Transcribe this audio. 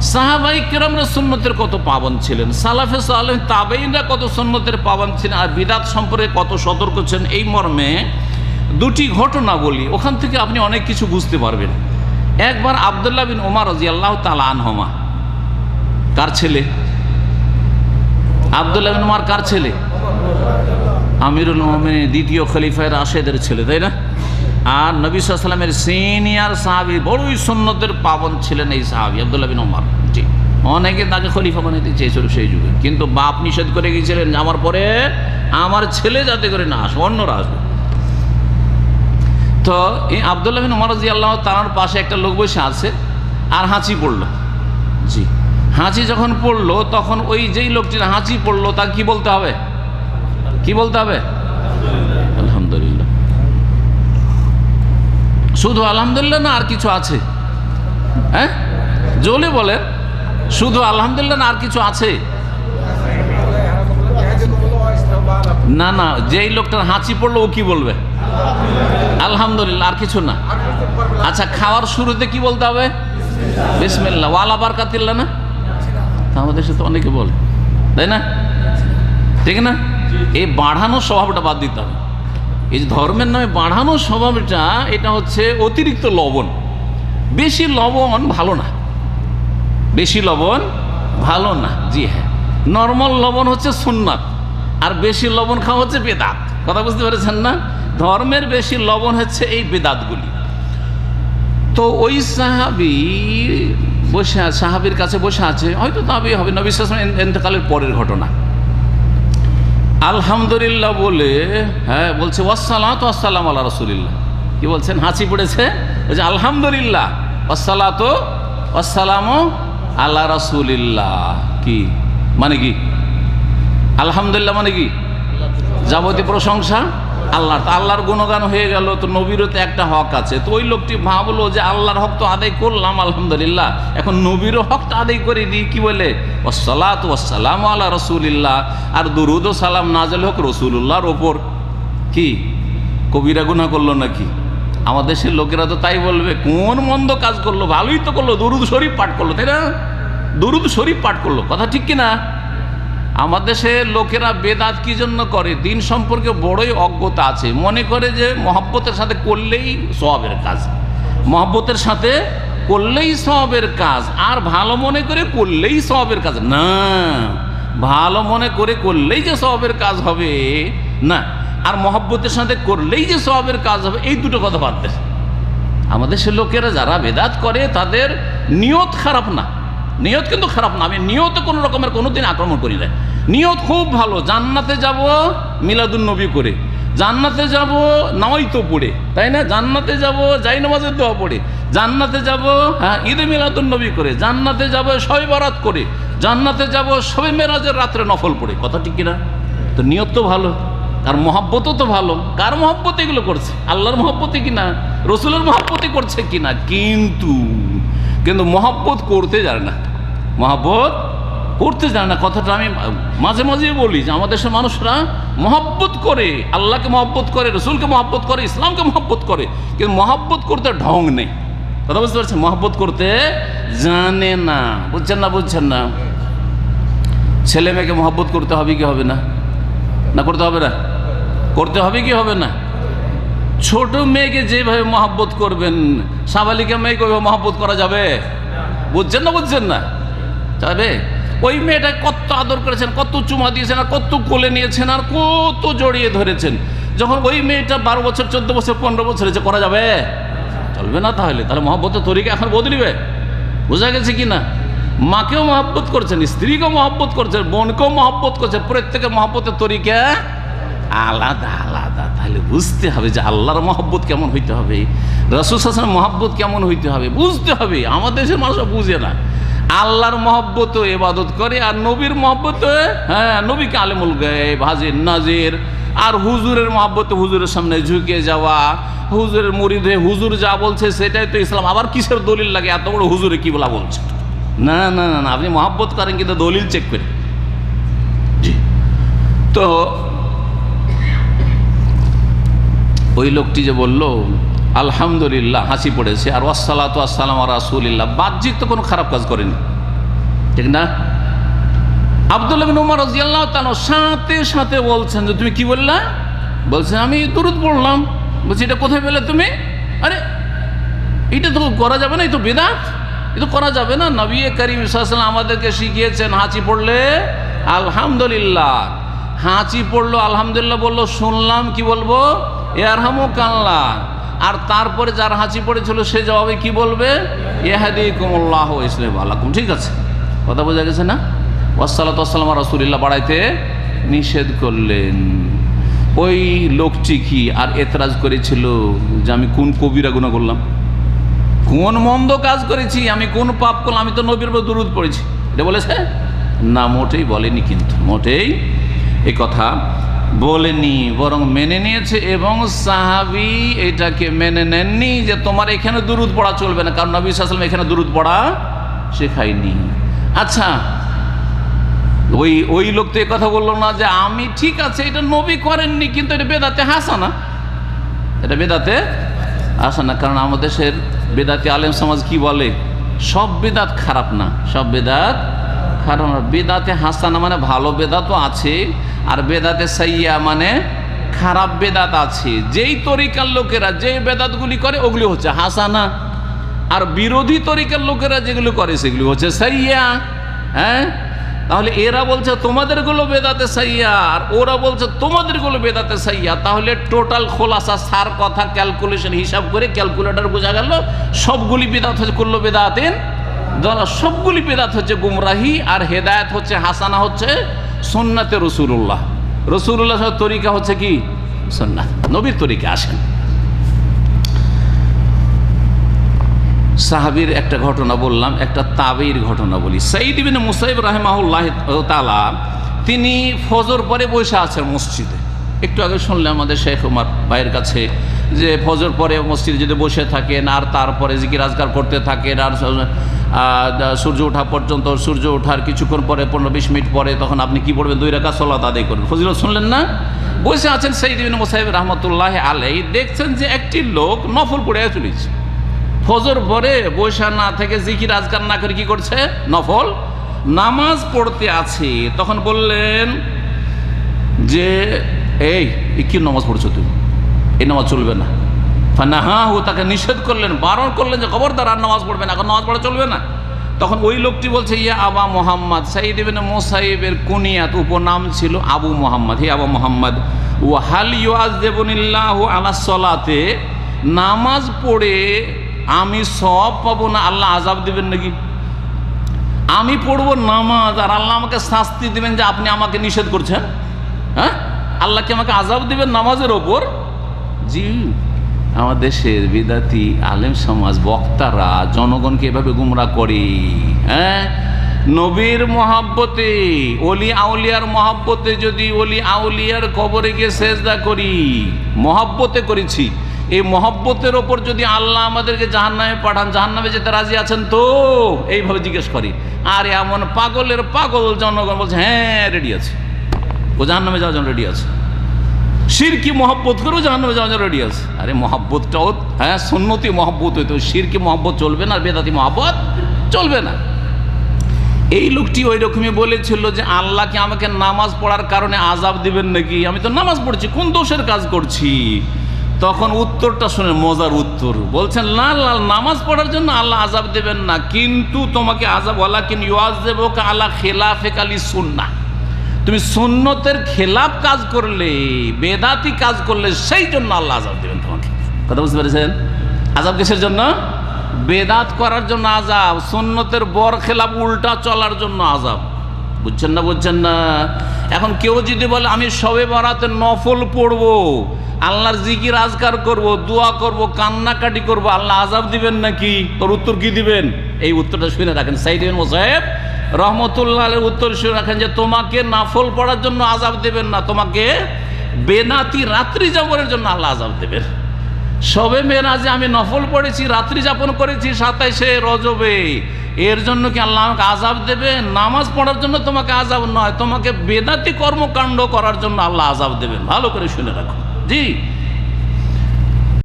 সাহাবাই কেরামরা সুন্নতের কত পাবন ছিলেন? সালাফে সালেহ তাবেইনরা কত সুন্নতের পাবন ছিলেন? আর বিদাত সম্পর্কে কত সতর্ক ছিলেন? এই মর্মে দুটি ঘটনা বলি। ওখান থেকে আপনি অনেক কিছু বুঝতে পারবেন। একবার আবদুল্লাহ বিন ওমর রাজি আল্লাহ তালা আনহমা। কার ছেলে? আবদুল্লাহ বিন ওমর কার ছেলে? আমিরুল মোহামেন দ্বিতীয় খলিফায় রাশেদের ছেলে, তাই না? আর নবী সাল্লামের সিনিয়র সাহাবি বড়ই সুন্নতের পাবন ছিলেন এই সাহাবি আবদুল্লাহ বিন ওমর জি। অনেকে তাকে খলিফা বানাইতে চেয়েছিল সেই যুগে। কিন্তু বাপ নিষেধ করে গিয়েছিলেন আমার পরে আমার ছেলে যাতে করে না আসবে অন্যরা আসবে তো এই আবদুল্লাহ বিন ওমর আল্লাহ তার পাশে একটা লোক বসে আছে আর হাঁচি পড়ল। জি। হাঁচি যখন পড়ল, তখন ওই যেই লোকটির হাঁচি পড়ল তাকে কি বলতে হবে? কি বলতে হবে আলহামদুলিল্লাহ শুধু আলহামদুলিল্লাহ না আর কিছু আছে? হ্যাঁ? জোলে বলে শুধু আলহামদুলিল্লাহ না আর কিছু আছে? না না, যেই লোকটার হাঁচি পড়ল ও কি বলবে? আলহামদুলিল্লাহ, আর কিছু না। আচ্ছা খাওয়ার শুরুতে কি বলতে হবে? বিসমিল্লাহ। ওয়ালা বারকাতিল্লা না? আমাদের সাথে অনেকে বলে। তাই না? ঠিক না? এই বাড়ানো স্বভাবটা বাদ দিতে হবে। এই যে ধর্মের নামে বাড়ানো স্বভাবটা, এটা হচ্ছে অতিরিক্ত লবণ। বেশি লবণ ভালো না। বেশি লবণ ভালো না। জি হ্যাঁ। নর্মাল লবণ হচ্ছে সুন্নাত, আর বেশি লবণ খাওয়া হচ্ছে বেদাত। কথা বুঝতে পেরেছেন না? ধর্মের বেশি লবণ হচ্ছে এই বেদাতগুলি। তো ওই সাহাবি বসে সাহাবির কাছে বসে আছে। হয়তো তাবি হবে। নবী সালাম এন্তকালের পরের ঘটনা। আলহামদুলিল্লাহ বলে হ্যাঁ বলছে ওয়াসালাম তো আসসালাম আল্লাহ রসুলিল্লাহ। কি বলছেন? হাসি পড়েছে? বলছে, আলহামদুলিল্লাহ। ওয়াসালাত আসসালাম আল্লাহ রসুলিল্লাহ। কি? মানে কি? আলহামদুলিল্লাহ মানে কি? যাবতীয় প্রশংসা? আল্লাহর তো আল্লাহর গুণগান হয়ে গেল, তো নবীরও তো একটা হক আছে। তো ওই লোকটি ভাবলো যে আল্লাহর হক তো আদায় করলাম, আলহামদুলিল্লাহ। এখন নবীরও হকটা আদায় করে দিই কি বলে? ওসালাত ওসালাম আল্লাহ রসুলিল্লাহ। আর দুরুদ ও সালাম নাজল হোক রসুল্লাহর ওপর। কি? কবিরা গুণা করল নাকি? আমাদের দেশের লোকেরা তো তাই বলবে, কোন মন্দ কাজ করল? ভালোই তো করল, দুরুদ শরীফ পাঠ করল, তাই না? দুরুদ শরীফ পাঠ করল, কথা ঠিক কি না আমাদের দেশের লোকেরা বেদাত কি জন্য করে? দিন সম্পর্কে বড়ই অজ্ঞতা আছে। মনে করে যে মহব্বতের সাথে করলেই সবের কাজ। মহব্বতের সাথে করলেই সবের কাজ। আর ভালো মনে করে করলেই সবের কাজ। না, ভালো মনে করে করলেই যে সবের কাজ হবে, না। আর মহব্বতের সাথে করলেই যে সবের কাজ হবে, এই দুটো কথা বাদ দেয় আমাদের সে লোকেরা যারা বেদাত করে, তাদের নিয়ত খারাপ না। নিয়ত কিন্তু খারাপ না। আমি নিয়ত কোনো রকমের কোনো দিন আক্রমণ করি না নিয়ত খুব ভালো, জান্নাতে যাব মিলাদুন নবী করে। জান্নাতে যাব নামাই তো পড়ে, তাই না? জান্নাতে যাব, যাই নামাজের দোয়া পড়ে। জান্নাতে যাব হ্যাঁ ঈদে মিলাদুন নবী করে। জান্নাতে যাব, সবে বারাত করে। জান্নাতে যাব, সবে মেরাজের রাত্রে নফল পড়ে। কথা ঠিক কিনা? তো নিয়ত তো ভালো। আর মহাব্বতও তো ভালো। কার মহাব্বত এগুলো করছে? আল্লাহর মহাব্বতে কিনা? রসুলের মহাব্বতে করছে কিনা? কিন্তু কিন্তু মহাব্বত করতে জানে না। মহাব্বত করতে জানে না। কথাটা আমি মাঝে মাঝে বলি যে আমাদের দেশের মানুষরা মহাব্বত করে, আল্লাহকে মহাব্বত করে, রসুলকে মহাব্বত করে, ইসলামকে মহাব্বত করে, কিন্তু মহাব্বত করতে ঢং নেই। কথা বুঝতে পারছেন? মহাব্বত করতে জানে না। বুঝছেন না বুঝছেন না? ছেলে মেয়েকে মহাব্বত করতে হবে কি হবে না? না, করতে হবে না? করতে হবে কি হবে না? ছোট মেয়েকে যেভাবে মহাব্বত করবেন, সাবালিকা মেয়েকে ওইভাবে মহাব্বত করা যাবে? বুঝছেন না বুঝছেন না? যাবে ওই মেয়েটা কত আদর করেছেন, কত চুমা দিয়েছেন আর কত কোলে নিয়েছেন আর কত জড়িয়ে ধরেছেন। যখন ওই মেয়েটা বারো বছর, চোদ্দ বছর, পনেরো বছর হয়েছে, করা যাবে? চলবে না তাহলে। তাহলে মহব্বতের তরিকা এখন বদলিবে বোঝা গেছে কি না? মাকেও মহব্বত করছেন, স্ত্রীকেও মহব্বত করছেন, বোনকেও মহব্বত করছেন প্রত্যেকের মহব্বতের তরিকা আলাদা আলাদা। তাহলে বুঝতে হবে যে আল্লাহর মহব্বত কেমন হইতে হবে। রসুল হাসানের মহব্বত কেমন হইতে হবে? বুঝতে হবে। আমাদের দেশের মানুষরা বুঝে না। আল্লাহর মহব্বত এবাদত করে আর নবীর মহব্বত হ্যাঁ নবীকে আলেমুল গায়ে হাজির নাজির। আর হুজুরের মহব্বত হুজুরের সামনে ঝুঁকে যাওয়া। হুজুরের মুরিদ হুজুর যা বলছে সেটাই তো ইসলাম। আবার কিসের দলিল লাগে? এত বড় হুজুরে কি বলা বলছে? না না না না, আপনি মহাব্বত করেন কিন্তু দলিল চেক করে জি। তো ওই লোকটি যে বলল আলহামদুলিল্লাহ, হাসি পড়েছে। আর ওয়াসালাত আসসালাম রাসুলিল্লাহ। বাহ্যিক তো কোনো খারাপ কাজ করেনি। ঠিক না? আব্দুল বিন উমর রাদিয়াল্লাহু তাআলা সাথে সাথে বলছেন যে, তুমি কি বললা? বলছে আমি দুরুদ পড়লাম। বলছি, এটা কোথায় পেলে তুমি? আরে, এটা তো করা যাবে না, এই তো বেদাত। এটা করা যাবে না। নবী করিম সাল্লাম আমাদেরকে শিখিয়েছেন, হাঁচি পড়লে আলহামদুলিল্লাহ। হাঁচি পড়ল, আলহামদুলিল্লাহ বলল, শুনলাম, কি বলব? এরহামু কাল্লা। আর তারপরে যার হাঁচি পড়েছিল, সে জবাবে কি বলবে? ইহাদি কুমুল্লাহ ইসলাম আল্লাহ ঠিক আছে। কথা বোঝা গেছে না? ওয়াসালাত আসসালাম রসুলিল্লাহ বাড়াইতে নিষেধ করলেন। ওই লোকটি কি আর এতরাজ করেছিল যে আমি কোন কবিরা গুণা করলাম? কোন মন্দ কাজ করেছি? আমি কোন পাপ করলাম? আমি তো নবীর দুরুদ পড়েছি। এটা বলেছে? না, মোটেই বলেনি কিন্তু। মোটেই এ কথা বলেনি, বরং মেনে নিয়েছে এবং সাহাবি এটাকে মেনে নেননি যে তোমার এখানে দুরুদ পড়া চলবে না, কারণ নবী সাল্লাম এখানে দুরুদ পড়া শেখায়নি। আচ্ছা ওই ওই লোক তো কথা বলল না যে আমি ঠিক আছে, এটা নবী করেননি, কিন্তু এটা বেদাতে হাসানা। এটা বেদাতে আসে না কারণ আমাদের দেশের বেদাতি আলেম সমাজ কি বলে? সব বেদাত খারাপ না, সব বেদাত খারাপ না। বেদাতে হাসানা মানে ভালো বেদাতও আছে আর বেদাতে সাইয়া মানে খারাপ বেদাত আছে। যেই তরিকার লোকেরা যেই বেদাতগুলি করে, ওগুলি হচ্ছে হাসানা। আর বিরোধী তরিকার লোকেরা যেগুলো করে, সেগুলি হচ্ছে সাইয়া। হ্যাঁ? তাহলে এরা বলছে, তোমাদেরগুলো বেদাতে সাইয়া। আর ওরা বলছে, তোমাদেরগুলো বেদাতে সাইয়া। তাহলে টোটাল খোলাসা, সার কথা ক্যালকুলেশন হিসাব করে ক্যালকুলেটর বোঝা গেল, সবগুলি বেদাত হচ্ছে করল বেদাতেন সবগুলি বেদাত হচ্ছে গুমরাহি, আর হেদায়ত হচ্ছে হাসানা হচ্ছে সন্নাতে রসুল্লাহ রসুল্লাহ তরিকা হচ্ছে কি? সন্ন্যাত নবীর তরিকা, আসেন। সাহাবির একটা ঘটনা বললাম, একটা তাবির ঘটনা বলি। সাইদ বিন মুসাইব রাহেমাহুল্লাহ তালা তিনি ফজর পরে বসে আছেন মসজিদে। একটু আগে শুনলাম আমাদের শেখ উমার ভাইয়ের কাছে যে ফজর পরে মসজিদে যদি বসে থাকেন, আর তারপরে জিকির আজগার করতে থাকেন, আর সূর্য ওঠা পর্যন্ত, সূর্য ওঠার কিছুক্ষণ পরে, পনেরো বিশ মিনিট পরে তখন আপনি কি পড়বেন? দুই রেখা সলাত আদায় করবেন। ফজিলত শুনলেন না? বসে আছেন সেই দিন মোসাইব রহমতুল্লাহ আলাই দেখছেন যে একটি লোক নফল পড়ে চলেছে। ফজর পরে বৈশা না থেকে জিকির আজকার না করে কি করছে? নফল। নামাজ পড়তে আছে। তখন বললেন যে এই কি নামাজ পড়ছো তুমি? এই নামাজ চলবে না। ফানাহা হু, তাকে নিষেধ করলেন, বারণ করলেন যে খবরদার, আর নামাজ পড়বে না। এখন নামাজ পড়া চলবে না। তখন ওই লোকটি বলছে, ইয়া আবা মোহাম্মদ, সাইদ ইবিন মোসাইবের কুনিয়াত, উপনাম ছিল আবু মোহাম্মদ। হে আবু মোহাম্মদ ও হাল ইউআজ দেবনিল্লাহ আলা সলাতে, নামাজ পড়ে আমি সব পাবো না, আল্লাহ আজাব দিবেন নাকি? আমি পড়ব নামাজ, আর আল্লাহ আমাকে শাস্তি দিবেন যে আপনি আমাকে নিষেধ করছেন। হ্যাঁ? আল্লাহ কি আমাকে আজাব দিবেন নামাজের ওপর? জি। আমার দেশের বিদাতি আলেম সমাজ, বক্তারা, জনগণকে এভাবে গুমরা করে। হ্যাঁ? নবীর মহাব্বতে, অলি আউলিয়ার মহাব্বতে যদি অলি আউলিয়ার কবরে গিয়ে সেজদা করি, মহাব্বতে করেছি। এই মহব্বতের ওপর যদি আল্লাহ আমাদেরকে জাহান্নামে পাঠান, জাহান্নামে যেতে রাজি আছেন তো? এইভাবে জিজ্ঞেস করি। আর এমন পাগলের পাগল জনগণ বলছে হ্যাঁ রেডি আছে। ও জাহান্নামে যাওয়ার জন্য রেডি আছে। শিরকি মহব্বত করেও জাহান্নামে জন্য রেডি আছে। আরে মহব্বতটাও হ্যাঁ সুন্নতি মহব্বত হইতো। শিরকি মহব্বত চলবে না আর বেদাতি মহব্বত চলবে না। এই লোকটি ওই রকমই বলেছিল যে আল্লাহকে আমাকে নামাজ পড়ার কারণে আজাব দিবেন নাকি? আমি তো নামাজ পড়ছি, কোন দোষের কাজ করছি? তখন উত্তরটা শুনে মজার উত্তর, বলছেন, না লাল নামাজ পড়ার জন্য আল্লাহ আজাব দেবেন না, কিন্তু তোমাকে আজাব আল্লাহ কিন ইউজ দেব আল্লাহ খেলাফে কালি সুন্না তুমি সুন্নতের খেলাফ কাজ করলে, বেদাতি কাজ করলে সেই জন্য আল্লাহ আজাব দেবেন তোমাকে। কথা বুঝতে পেরেছেন? আজাব কিসের জন্য? বেদাত করার জন্য আজাব সুন্নতের বর খেলাফ উল্টা চলার জন্য আজাব বুঝছেন না বুঝছেন না? এখন কেউ যদি বলে, আমি সবে বরাতে নফল পড়ব, আল্লাহর জিকির আজকার করব, দোয়া করব, কান্নাকাটি করব, আল্লাহ আজাব দিবেন নাকি? তোর উত্তর কি দিবেন? এই উত্তরটা শুনে রাখেন সাইদিন মোসাহেব রহমতুল্লাহ উত্তর শুনে রাখেন যে, তোমাকে নাফল পড়ার জন্য আজাব দেবেন না। তোমাকে বেনাতি রাত্রি যাপনের জন্য আল্লাহ আজাব দেবেন। সবে মেরাজে আমি নফল পড়েছি, রাত্রি যাপন করেছি, সাতাইশে রজবে। এর জন্য কি আল্লাহ আমাকে আজাব দেবে নামাজ পড়ার জন্য তোমাকে আজাব নয়, তোমাকে বেদাতি কর্মকাণ্ড করার জন্য আল্লাহ আজাব দেবেন। ভালো করে শুনে রাখো জি।